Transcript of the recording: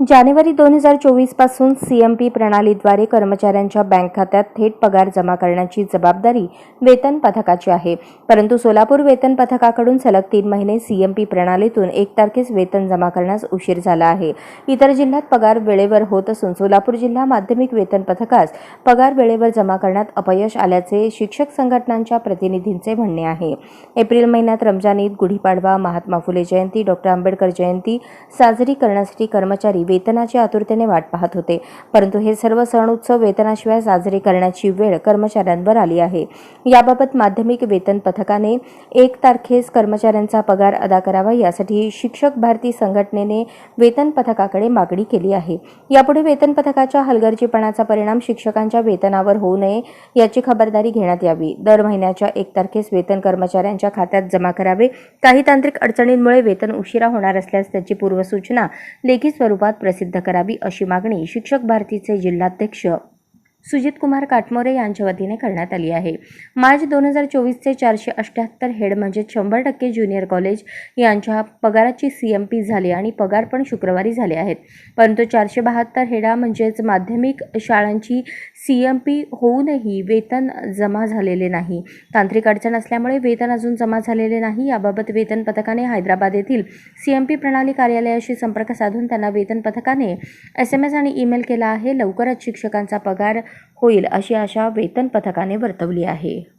जानेवारी दोन हजार चोवीसपासून C M P प्रणालीद्वारे कर्मचाऱ्यांच्या बँक खात्यात थेट पगार जमा करण्याची जबाबदारी वेतन पथकाची आहे. परंतु सोलापूर वेतन पथकाकडून सलग तीन महिने सी एम पी प्रणालीतून एक तारखेस वेतन जमा करण्यास उशीर झाला आहे. इतर जिल्ह्यात पगार वेळेवर होत असून सोलापूर जिल्हा माध्यमिक वेतन पथकास पगार वेळेवर जमा करण्यात अपयश आल्याचे शिक्षक संघटनांच्या प्रतिनिधींचे म्हणणे आहे. एप्रिल महिन्यात रमजान ईद गुढीपाडवा महात्मा फुले जयंती डॉक्टर आंबेडकर जयंती साजरी करण्यासाठी कर्मचारी वेतनाची आतुरतेने वाट पाहत होते. परंतु हे सर्व सण उत्सव वेतनाशिवाय साजरे करण्याची वेळ कर्मचाऱ्यांवर आली आहे. याबाबत माध्यमिक वेतन पथकाने एक तारखेस कर्मचाऱ्यांचा पगार अदा करावा यासाठी शिक्षक भारती संघटनेने वेतन पथकाकडे मागणी केली आहे. यापुढे वेतन पथकाच्या हलगर्जीपणाचा परिणाम शिक्षकांच्या वेतनावर होऊ नये याची खबरदारी घेण्यात यावी. दर महिन्याच्या एक तारखेस वेतन कर्मचाऱ्यांच्या खात्यात जमा करावे. काही तांत्रिक अडचणींमुळे वेतन उशिरा होणार असल्यास त्याची पूर्वसूचना लेखी स्वरूपात प्रसिद्ध करावी अशी मागणी शिक्षक भारतीचे जिल्हाध्यक्ष सुजित कुमार काटमोरे यांच्या वतीने करण्यात आली आहे. मार्च दोन हजार चोवीसचे चारशे अठ्ठ्याहत्तर हेड म्हणजे शंभर टक्के ज्युनियर कॉलेज यांच्या पगाराची सी एम पी झाली आणि पगार पण शुक्रवारी झाले आहेत. परंतु चारशे बहात्तर हेडा म्हणजेच माध्यमिक शाळांची सी एम पी होऊनही वेतन जमा झालेले नाही. तांत्रिक अडचण असल्यामुळे वेतन अजून जमा झालेले नाही. याबाबत वेतन पथकाने हैदराबाद येथील सी एम पी प्रणाली कार्यालयाशी संपर्क साधून त्यांना वेतन पथकाने एस एम एस आणि ईमेल केला आहे. लवकरच शिक्षकांचा पगार होईल अशी आशा वेतन पथकाने वर्तवली आहे.